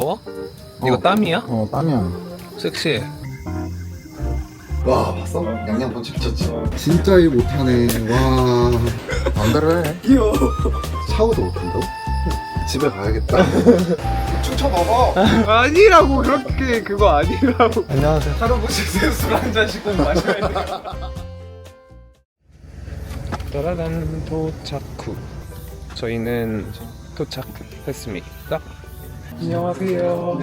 더워? 이거 어. 땀이야? 어 땀이야 섹시해. 와 봤어? 양양펀치 미쳤지 진짜 일 못하네 와해 귀여워. 샤워도 못한다고? 집에 가야겠다 춤춰봐봐 아니라고 그렇게 그거 아니라고. 안녕하세요 할아버지 술한 잔씩 꼭 마셔야 돼. 따라란 도착 후 저희는 도착했습니다. 안녕하세요.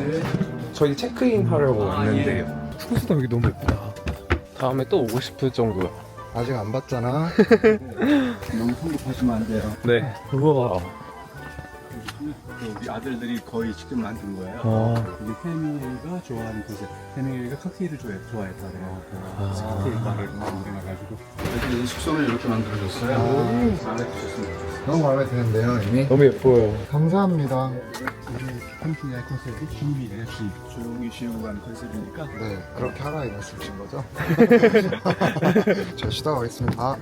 저희 체크인 하려고 왔는데요. 숙소가 여기 너무 예쁘다. 다음에 또 오고 싶을 정도야. 아직 안 봤잖아 너무 성급하시면 안 돼요. 네. 우와. 우리 아들들이 거의 직접 만든 거예요. 아. 우리 해밍이가 좋아하는 곳에 해밍이가 칵테일을 좋아해, 좋아했잖아요. 그래서 칵테일 바를 만들어가지고 여기 숙소를 이렇게 만들어줬어요. 마음에 드셨으면 좋겠어요. 너무 마음에 드는데요 이미 너무 예뻐요. 감사합니다 우리 캠핑의 컨셉이. 준. 조용히 쉬고 가는 컨셉이니까 네 그렇게 하라 이 말씀이신 거죠? 잘 쉬다 가겠습니다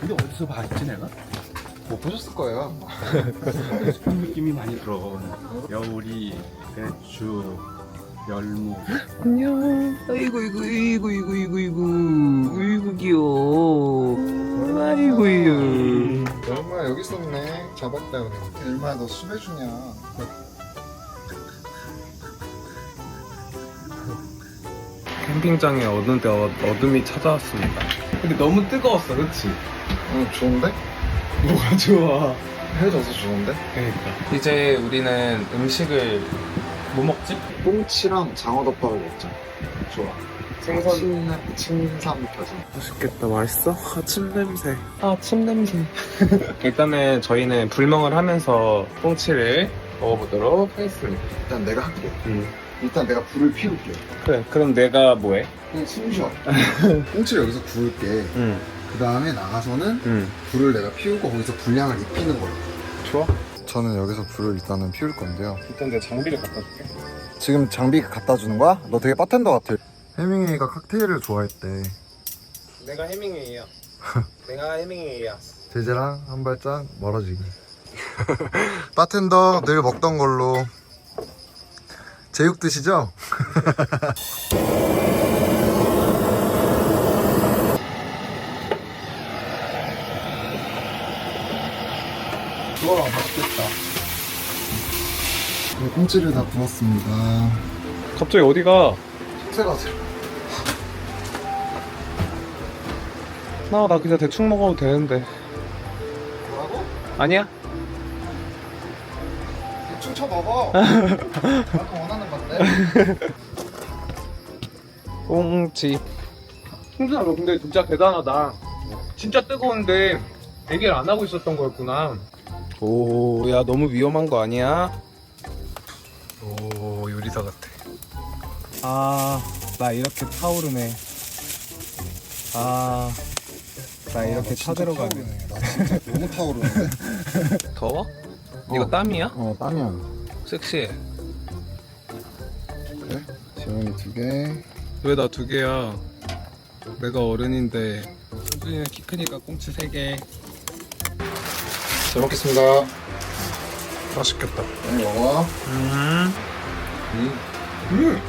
근데 어디서 봤지 내가? 못 보셨을 거예요 스팸 느낌이 많이 들어. 여우리, 배추, 열무. 안녕. 아이고 이고 이고 이고 이고 이고 이고 귀여워. 아이고 이고. 얼마 여기 있었네 잡았다 우리 얼마나 너 수배주냐 캠핑장에 어느새 어- 어둠이 찾아왔습니다. 근데 너무 뜨거웠어, 그렇지? 응 좋은데? 뭐가 좋아? 헤어져서 좋은데? 그러니까. 이제 우리는 음식을 뭐 먹지? 꽁치랑 장어덮밥을 먹자 좋아 생선. 침, 침삼 펴진 맛있겠다. 맛있어? 아, 침 냄새. 아, 침 냄새. 일단은 저희는 불멍을 하면서 꽁치를 먹어보도록 하겠습니다. 일단 내가 할게 음. 일단 내가 불을 피울게 그래, 그럼 내가 뭐해? 그냥 숨 쉬어 꽁치를 여기서 구울게 응, 그 다음에 나가서는 응. 불을 내가 피우고 거기서 불량을 입히는 걸로 좋아. 저는 여기서 불을 일단은 피울 건데요 일단 내가 장비를 갖다 줄게. 지금 장비 갖다 주는 거야? 너 되게 바텐더 같아 해밍이가 칵테일을 좋아했대 내가 해밍웨이야. 내가 해밍웨이야. 제재랑 한 발짝 멀어지기 바텐더 늘 먹던 걸로 제육 드시죠? 그거랑 맛있겠다 네, 꽁치를 다 구웠습니다 갑자기 어디가? 식세 가세요 나, 나 그냥 대충 먹어도 되는데. 뭐라고? 아니야? 대충 쳐먹어 아까 원하는 건데 꽁치. 홍준아, 너 근데 진짜 대단하다. 진짜 뜨거운데 얘기를 안 하고 있었던 거였구나. 오, 야, 너무 위험한 거 아니야? 오, 요리사 같아. 아, 나 이렇게 타오르네. 아, 나 이렇게 타들어가네. 나 진짜 너무 타오르는데 더워? 이거 어. 땀이야? 어 땀이야 섹시해. 그래? 지원이 두 개 왜 나 두 개야? 내가 어른인데 현준이는 키 크니까 꽁치 세 개. 잘 먹겠습니다 맛있겠다. 많이 먹어 음. 음. 음.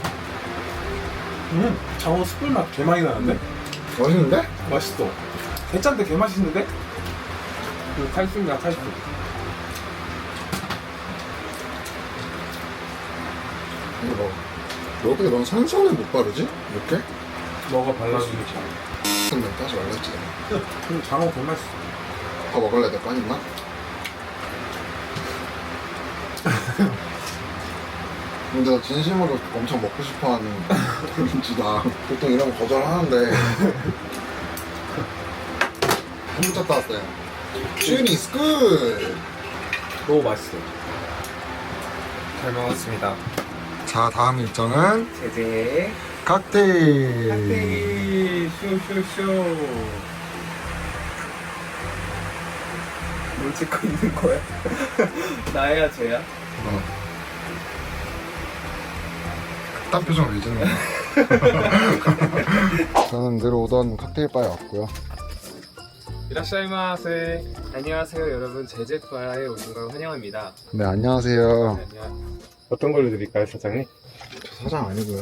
음. 장어 숯불 맛 개 많이 나는데? 맛있는데? 맛있어. 개짠데 개 맛있는데? 그 칼슘이야 칼슘. 이거 먹어 너 어떻게 넌 산성을 못 바르지? 이렇게? 먹어 발라주기 근데 따지 말랬잖아 음, 장어 개 맛있어. 더 먹을래 내 빠졌나? 근데 나 진심으로 엄청 먹고 싶어 하는 김치다 보통 이런 거 거절하는데 한국 갔다 왔어요 준 is good 너무 맛있어. 잘 먹었습니다. 자 다음 일정은 제제. 칵테일 칵테일 쇼쇼쇼. 뭘 찍고 있는 거야? 나야 쟤야? 어. 딴 표정 왜 짓는 거야 저는 늘 오던 칵테일 바에 왔고요 이라시마세 안녕하세요 여러분 제제바에 오신 걸 환영합니다 네 안녕하세요 안녕 어떤 걸로 드릴까요, 사장님? 저 사장 아니고요.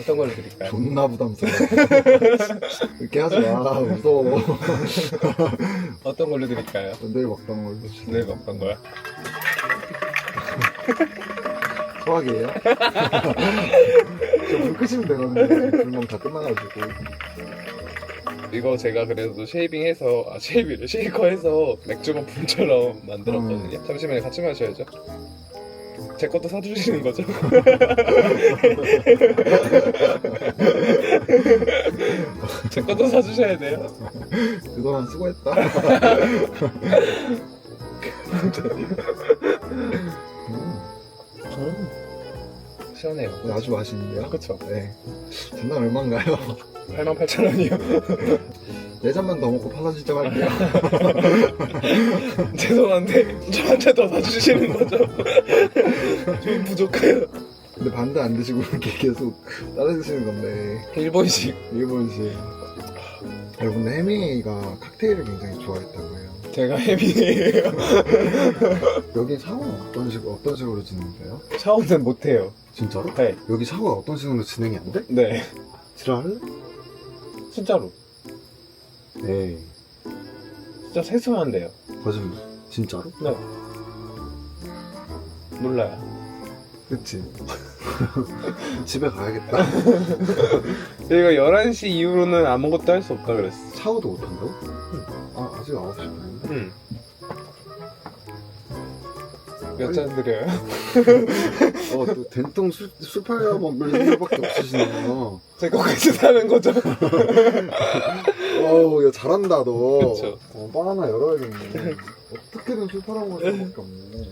어떤 걸로 드릴까요? 존나 부담스러워. 이렇게 하지 마. 무서워. 어떤 걸로 드릴까요? 내일 먹던 걸로. 네, 어떤 거야? 소화기예요? 저불 끄시면 되거든요. 불멍 다 끝나가지고. 이거 제가 그래도 쉐이빙해서 아 쉐이빙을 쉐이커해서 맥주 거품처럼 만들었거든요. 잠시만요, 같이 마셔야죠. 제 것도 사주시는 거죠? 제 것도 사주셔야 돼요. 그동안 수고했다. 시원해요. 아주 맛있는데요? 그쵸? 네. 장난 얼마인가요? 88,000원이요. 네 잔만 더 먹고 팔아 시작할게요. 죄송한데 저한잔더 사주시는 거죠? 좀 부족해요. 근데 반대 안 드시고 이렇게 계속 따라 드시는 건데. 일본식. 일본식. 여러분 해밍이가 칵테일을 굉장히 좋아했다고 해요. 제가 해밍이에요. 여기 샤워는 어떤 식으로 어떤 식으로 진행돼요? 샤워는 못해요. 진짜로? 네. 여기 샤워가 어떤 식으로 진행이 안 돼? 네. 지랄할래? 진짜로. 네. 진짜 세수만 돼요. 거짓말. 진짜로? 네. 몰라요. 그치. 집에 가야겠다. 저희가 11시 이후로는 아무것도 할 수 없다 그랬어. 샤워도 못 한다고? 아, 아직 9시 반인데? 응. 몇 잔 드려요? 어, 또 된통 술, 술 팔려 먹을 일밖에 없으시네요. 제 거까지 사는 거죠? 어우, 야, 잘한다, 너. 그쵸. 어, 바나나 열어야겠네. 어떻게든 술 팔아먹을 수밖에 없네.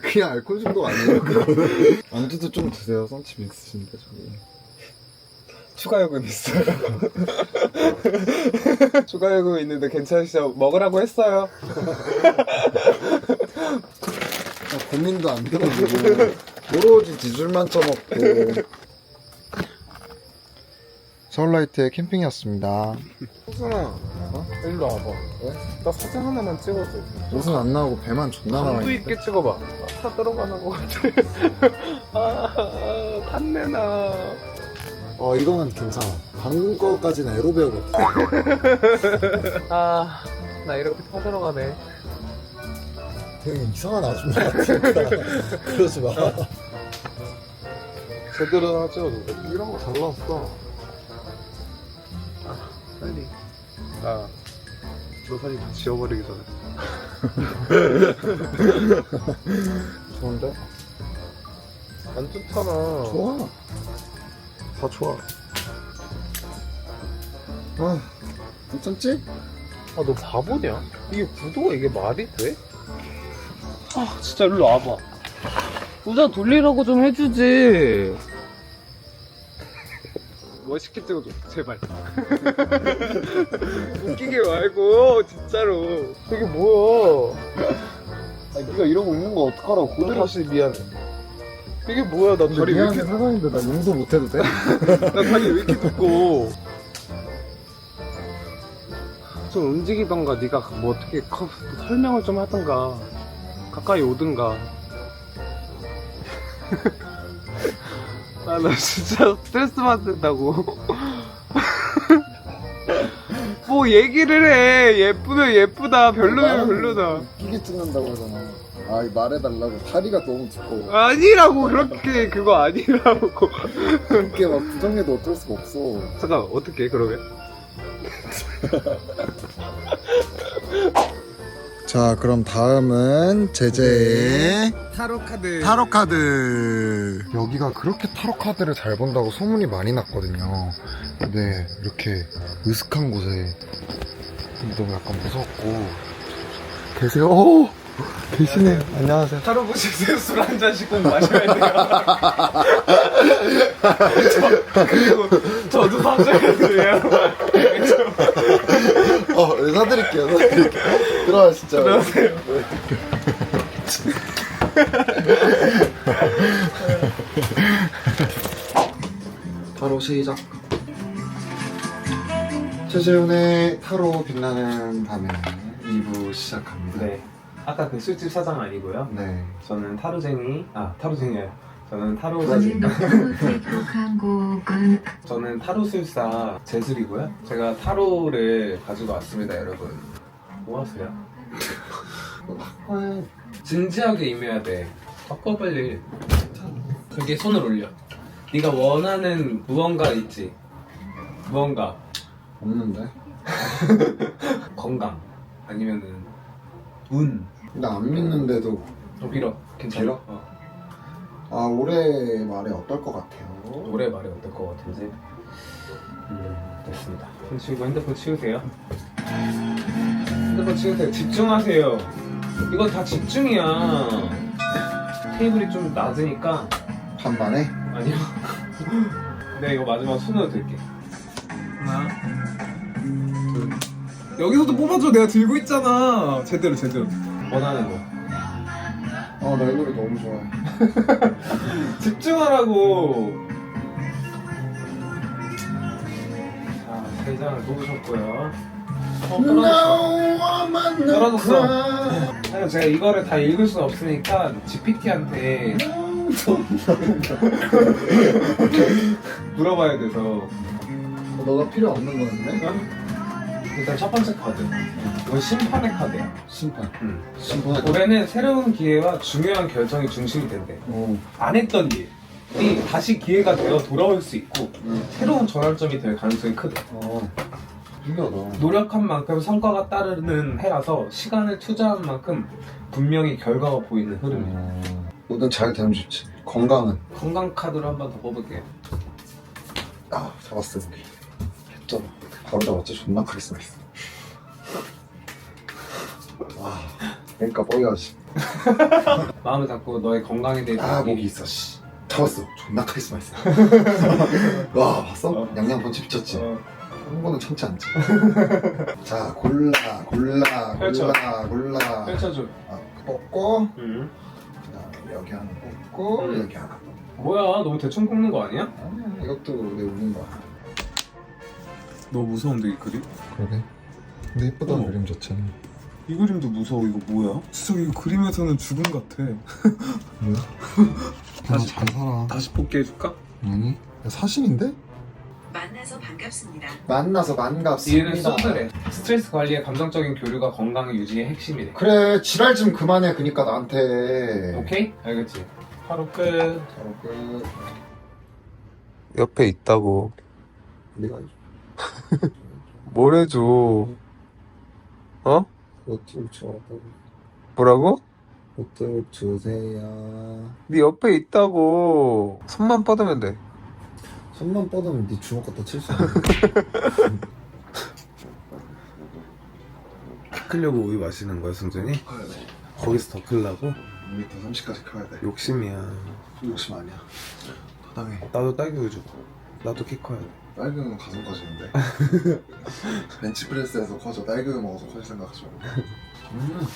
그냥 알코올 중독 아니에요, 그거는? 안주도 좀 드세요, 썬칩 있으신데, 저기. 추가 요금 있어요. 추가 요금 있는데 괜찮으시죠? 먹으라고 했어요. 아, 고민도 안 들어주고, 오로지 지술만 쳐먹고. 서울라이트의 캠핑이었습니다. 호순아, 어? 일로 와봐. 왜? 나 사진 하나만 찍어줘. 옷은 안 나오고 배만 존나 강도 나와 있는데. 있게 찍어봐. 다 들어가는 것 같아. 아, 탐내나. 어, 이거는 괜찮아. 방금 거까지는 에로베어거든. 아, 나 이렇게 타 들어가네. 되게 이상한 아줌마 같으니까. 그러지 마. 제대로 하나 찍어줘. 이런 거잘 나왔어. 빨리. 아, 너 사진 다 지워버리기 전에. 좋은데? 안 좋잖아. 좋아. 다 좋아. 아, 괜찮지? 아, 너 바보냐? 이게 구도가 이게 말이 돼? 아, 진짜 일로 와봐. 의자 돌리라고 좀 해주지. 멋있게 찍어줘, 제발. 웃기게 말고, 진짜로. 이게 뭐야. 아, 네가 이러고 있는 거 어떡하라고. 너 그대로 다시 미안해. 이게 뭐야, 나 다리 왜 이렇게, 사장인데 나 용서 못해도 돼? 나 다리 왜 이렇게 두꺼워. 좀 움직이던가, 네가 뭐 어떻게 커- 설명을 좀 하던가. 가까이 오든가. 아, 나 진짜 스트레스 받는다고. 뭐 얘기를 해. 예쁘면 예쁘다. 별로면 별로다. 웃기게 찍는다고 하잖아. 아, 말해달라고. 다리가 너무 두꺼워. 아니라고, 그렇게. 그거 아니라고. 그렇게 막 부정해도 어쩔 수가 없어. 잠깐, 어떻게, 그러면? 자, 그럼 다음은 제제의 타로 카드. 타로 카드. 여기가 그렇게 타로 카드를 잘 본다고 소문이 많이 났거든요. 근데 이렇게 으슥한 곳에 너무 약간 무섭고 계세요. 오! 계시네. 안녕하세요. 타로 보시세요. 술 한 잔씩 꼭 마셔야 돼요. 저, 그리고 저도 사줘야 돼요. 어, 네, 사드릴게요. 사드릴게요. 들어와 진짜. 들어오세요. 타로 시작. 최재훈의 타로 빛나는 밤에 2부 시작합니다. 네. 아까 그 술집 사장 아니고요. 네. 저는 타로쟁이 아 타로쟁이요. 저는 오늘 타로쟁이. 녹두 택곡한 곡은 저는 타로술사 재술이고요. 제가 타로를 가지고 왔습니다, 여러분. 뭐 하세요? 진지하게 임해야 돼. 바꿔 빨리. 여기 손을 올려. 네가 원하는 무언가 있지. 무언가 없는데? 건강 아니면은 운. 나 안 믿는데도 좀 빌어. 괜찮아. 빌어? 어. 아 올해 말에 어떨 것 같아요? 올해 말이 어떨 것 같은지. 음, 됐습니다. 손 치우고 핸드폰 치우세요. 핸드폰 치우세요. 집중하세요. 이건 다 집중이야. 테이블이 좀 낮으니까 반반에? 아니요. 네 이거 마지막 손으로 들게. 하나, 둘. 여기서도 뽑아줘. 내가 들고 있잖아. 제대로 제대로. 원하는 거. 아 나 이 노래 너무 좋아해 집중하라고. 자, 세 장을 뽑으셨고요. 어, 떨어졌어. 떨어졌어. 아니, 제가 이거를 다 읽을 수는 없으니까 GPT한테 물어봐야 돼서 너가 필요 없는 거였네? 일단 첫 번째 카드. 이건 심판의 카드야. 심판 응. 심판 올해는 새로운 기회와 중요한 결정이 중심이 된대. 오 안 했던 일 이 다시 기회가 되어 돌아올 수 있고 응. 새로운 전환점이 될 가능성이 크대. 어 신기하다 노력한 만큼 성과가 따르는 해라서 시간을 투자한 만큼 분명히 결과가 보이는 흐름이야. 어, 뭐든 잘 되면 좋지 건강은 건강 카드로 한 번 더 뽑을게요. 아 잡았어 했잖아 바로 잡았지 존나 카리스마 있어 와 그러니까 뽀여야지 마음을 잡고 너의 건강에 대해서 아 목이 있어 씨 잡았어 존나 카리스마 있어 와 봤어? 어. 양양 본치 미쳤지 어, 한 번은 참지 않지 자 골라 골라 펼쳐. 골라 골라 펼쳐줘. 아, 뽑고 응. 그다음에 여기 하나 뽑고 음. 여기 하나 뽑고 뭐야? 너무 대충 뽑는 거 아니야? 아니야 이것도 내 운인 거야 너무 무서운데 이 그림? 그러게 근데 예쁘다 어. 그림 좋잖아 이 그림도 무서워 이거 뭐야? 진짜 이거 그림에서는 죽음 같아 뭐야? 다시- 잘 살아 다시 뽑게 해줄까? 아니 야, 사신인데? 만나서 반갑습니다. 만나서 반갑습니다 얘는 소드래. 스트레스 관리에 감정적인 교류가 건강 유지의 핵심이래. 그래 지랄 좀 그만해 그니까 나한테 오케이? 알겠지? 하루 끝. 바로 끝 옆에 있다고. 네가 뭘 해줘? 어? 옷좀 줘 뭐라고? 옷좀 주세요 네 옆에 있다고. 손만 뻗으면 돼. 손만 뻗으면 네 주먹 갖다 칠 수 있는 클려고 우유 마시는 거야, 승준이? 거기서 더 클라고? 우리 더 30까지 커야 돼 욕심이야. 욕심 아니야 타당해 나도 딸기 우유 줘. 나도 키 커야 돼. 딸기는 가슴 커지는데 벤치프레스에서 커져 딸기 먹어서 커질 생각하지 말고 음.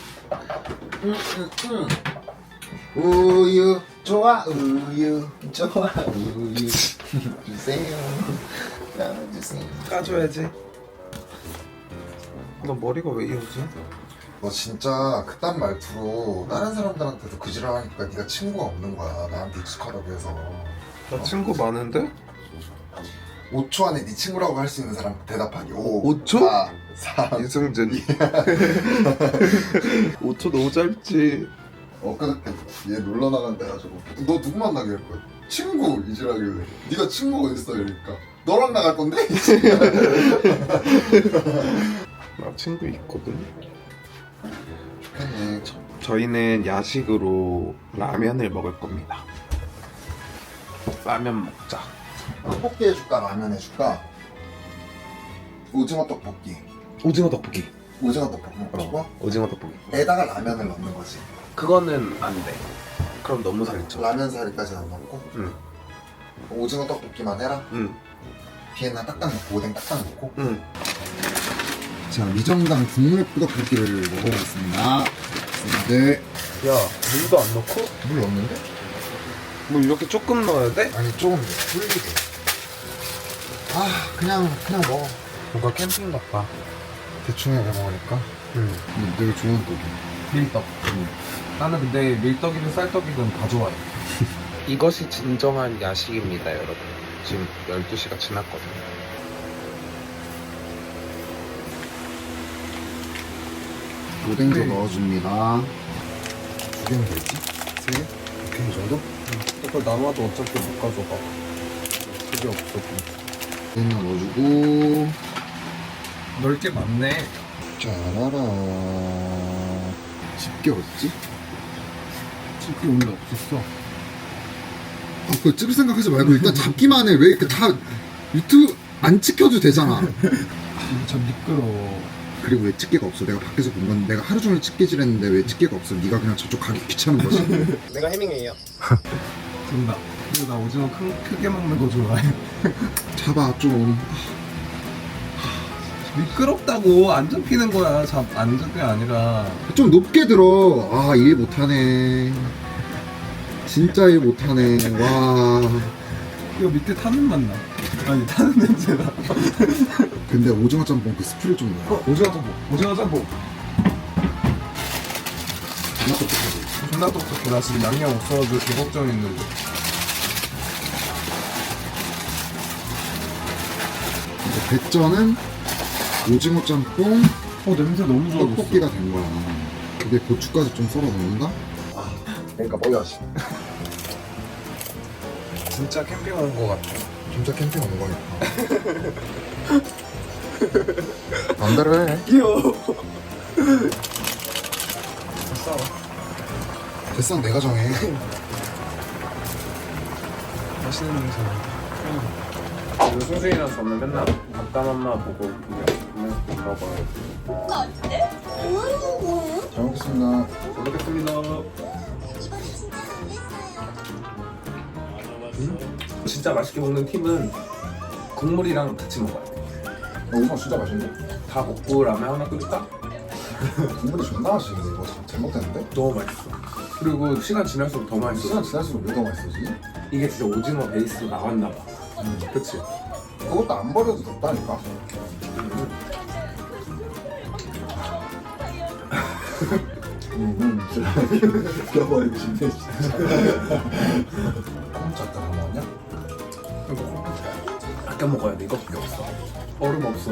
음, 음, 음. 우유 좋아 우유 좋아 우유 주세요 주세요 까줘야지. 너 머리가 왜 이러지? 너 진짜 그딴 말투로 다른 사람들한테도 그 지랄하니까 네가 친구가 없는 거야 나한테 익숙하다고 해서 나 친구 많은데? 5초 안에 네 친구라고 할 수 있는 사람 대답하기 5오 초? 4 3 이승준. 5초 너무 짧지. 엊그저께 얘 놀러 나간다 해가지고 너 누구 만나게 할 거야? 친구 이지라길래 네가 친구가 있어 이러니까 너랑 나갈 건데? 나 친구 있거든. 좋겠네 저희는 야식으로 라면을 먹을 겁니다. 라면 먹자. 떡볶이 해줄까 라면 해줄까? 오징어 떡볶이 오징어 떡볶이. 오징어 떡볶이 먹고 싶어? 오징어 떡볶이. 에다가 라면을 넣는 거지 그거는 안 돼. 그럼 너무 살쪄. 라면 사리까지 안 넣고 응. 오징어 떡볶이만 해라 응. 뒤에는 딱딱 넣고 오뎅 딱딱 넣고 응. 자 미정당 국물 떡볶이를 먹어보겠습니다 네. 야, 물도 안 넣고? 물 넣었는데? 뭐 이렇게 조금 넣어야 돼? 아니 조금 불리게 아 그냥 그냥 먹어 뭔가 캠핑 같다. 대충 해 먹으니까 응. 근데 되게 좋은 떡이야 밀떡. 나는 근데 밀떡이든 쌀떡이든 다 좋아해. 이것이 진정한 야식입니다, 여러분. 지금 12시가 지났거든요. 오뎅도 넣어줍니다. 두 개는 되지? 세 개? 오케이, 이 정도? 이걸 나눠도 어차피 못 가져가. 그게 없어. 오뎅 넣어주고. 넓게 많네. 짜라라. 집게 어딨지? 집게 원래 없었어. 아, 그거 찍을 생각하지 말고 일단 잡기만 해. 왜 이렇게 다 유튜브 안 찍혀도 되잖아. 저 미끄러워. 그리고 왜 집게가 없어? 내가 밖에서 본 건데 내가 하루 종일 집게질 했는데 왜 집게가 없어? 네가 그냥 저쪽 가기 귀찮은 거지. 내가 해밍웨이야. 된다. 그리고 나 오징어 큰, 크게 먹는 거 좋아해. 잡아 좀. 미끄럽다고 안 잡히는 거야. 잡, 안 잡게 아니라. 좀 높게 들어. 아, 일 못하네. 진짜 일 못하네. 와. 이거 밑에 타는 맛 나. 아니, 타는 냄새나. 근데 오징어 짬뽕 그 스프를 좀 넣어. 어, 오징어 짬뽕. 오징어 짬뽕. 존나 똑똑하지. 존나 똑똑해. 나 지금 양념 없어가지고 개 걱정했는데. 근데 배전은 오징어 짬뽕 어, 냄새 너무 좋아졌어. 떡볶이가 된 거야. 그게 고추까지 좀 썰어 넣는다? 아, 그러니까 뭐야지. 진짜 캠핑 온 거 같아. 진짜 캠핑 온 거니까. 반대로 해. 귀여워. 대상 내가 정해. 맛있는 냄새 그리고 승준이랑 저는 맨날 아빠 엄마 보고 그냥 먹어요. 잘 먹겠습니다. 잘 먹겠습니다. 진짜 맛있게 먹는 팀은 국물이랑 같이 먹어야 돼. 어, 오징어 진짜 맛있네. 다 먹고 라면 하나 끓일까? 국물이 존나 맛있는데 이거 잘 먹겠는데? 너무 맛있어. 그리고 시간 지날수록 더 맛있어. 시간 지날수록 왜더 맛있어지? 이게 진짜 오징어 베이스로 나왔나 봐. 그치? 그것도 안 버려도 됐다니까. 음, 잃어버리고 싶네 진짜. 꼼짝 다 먹었냐? 아껴 먹어야 돼. 이거밖에 없어. 얼음 없어.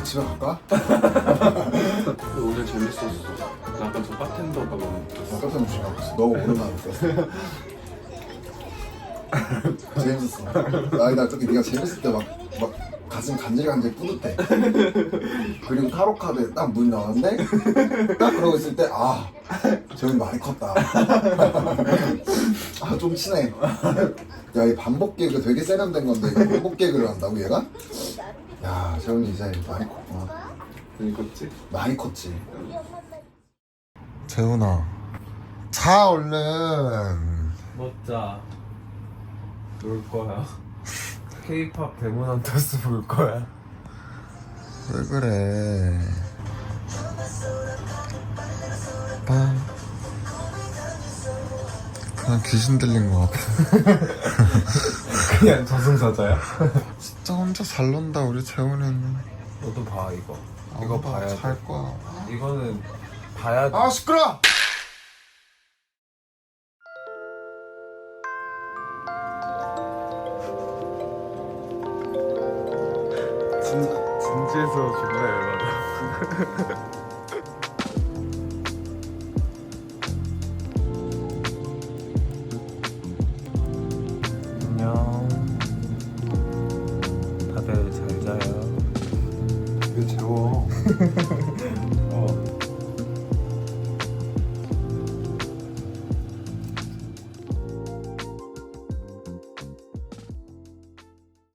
아 집에 갈까? 근데 오늘 재밌었어. 나 아까 저 바텐더가 너무 아, 깜짝 놀랐어. 너무 오랜만에 봤어. 재밌었어. 아니 나 저기 네가 재밌을 때 막 막 가슴 간질간질 뿌듯해. 그리고 타로 카드 딱 문 나왔는데 딱 그러고 있을 때아 재훈이 많이 컸다. 아 좀 친해. 야 이 반복 개그 되게 세련된 건데 이거 반복 개그를 한다고 얘가? 야 재훈이 이제 많이 컸구나. 이거지? 많이 컸지. 재훈아, 자 얼른. 멋져. 놀 거야. K-팝 데몬 헌터스 볼 거야. 왜 그래? 빠. 그냥 귀신 들린 것 같아. 그냥 저승사자야? 진짜 혼자 잘 논다 우리 재훈이는. 너도 봐 이거. 이거 봐야 돼. 잘 거야. 이거는 봐야 돼. 아 시끄러. 진, 진지해서 존나 열받아.